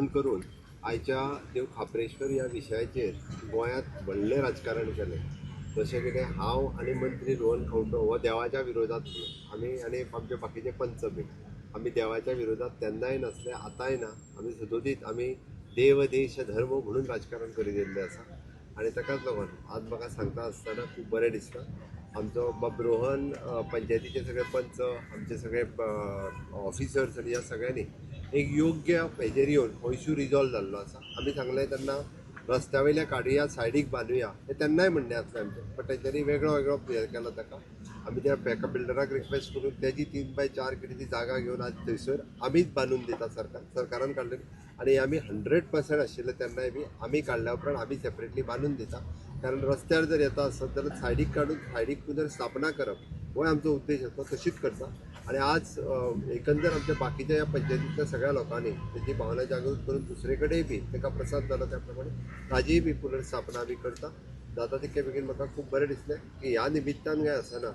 नमन करून आयच्या देव खापरेश्वर ह्या विशयाचेर गोंयांत व्हडलें राजकारण केलें. जशें कितें हांव आनी मंत्री रोहन खंवटो हो देवाच्या विरोधात आमी आनी आमचे बाकीचे पंच बी आमी देवाच्या विरोधात तेन्नाय नासले आतांय ना. आमी सदोदीत आमी देव देश धर्म म्हणून राजकारण करीत येयल्ले आसा आनी ताकाच लागून आज म्हाका सांगता आसतना खूब बरें दिसता. आमचो बाब रोहन पंचायतीचे सगळे पंच आमचे सगळे ऑफिसर्स आनी ह्या सगळ्यांनी एक योग्य हेजेर येवन हो इशू रिजॉल्व जाल्लो आसा आमी सांगलें तेन्ना रस्त्या वयल्या काडुया सायडीक बांदुया हे तेन्नाय म्हणणें आसलें आमचें. बट तेंच्यांनी वेगळो वेगळो हें केलो ताका आमी त्या एका बिल्डराक रिक्वेस्ट करून तेजी तीन बाय चार कितें ती जागा घेवन आज थंयसर आमीच बांदून दिता सरकार. सरकारान काडलेली आनी आमी हंड्रेड पर्संट आशिल्ले तेन्नाय बी आमी काडल्या उपरांत आमी सेपरेटली बांदून दिता. कारण रस्त्यार जर येता आसत जाल्यार सायडीक काडून सायडीक जर स्थापना करप हो आमचो उद्देश आसता तशीच करता. आणि आज एकंदर आमच्या बाकीच्या या पंचायतीतल्या सगळ्या लोकांनी त्याची भावना जागृत करून दुसरे कडेन बी ताका प्रसाद जाला त्या प्रमाणे ताजीय बी पुनर्स्थापना बी करता जाता तितके बेगीन म्हाका खूब बरें दिसलें की ह्या निमित्तान काय आसना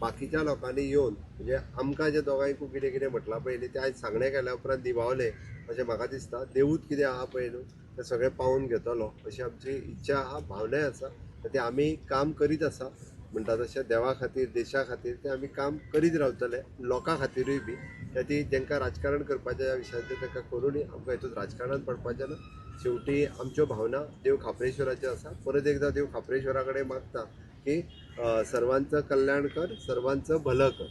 बाकीच्या लोकांनी येवन म्हणजे आमकां जे दोगांयकू कितें कितें म्हटलां पयलीं तें आयज सांगणें केल्या उपरांत दिवावले अशें म्हाका दिसता देवूत कितें आहा पळय न्हू तें सगळें पावोवन घेतलो अशी आमची इच्छा आहा भावनाय आसा तर ते आमी काम करीत आसा. म्हणटा तशें देवा खातीर देशा खातीर तें आमी काम करीत रावतले लोकां खातीरूय बी. त्याती जेंकां राजकारण करपाचें ह्या विशयाचेर तांकां करूनय आमकां हितून राजकारणांत पडपाचें ना. शेवटी आमच्यो भावना देव खापरेश्वराच्यो आसा. परत एकदां देव खापरेश्वरा कडेन मागता की सर्वांचं कल्याण कर सर्वांचं भलं कर.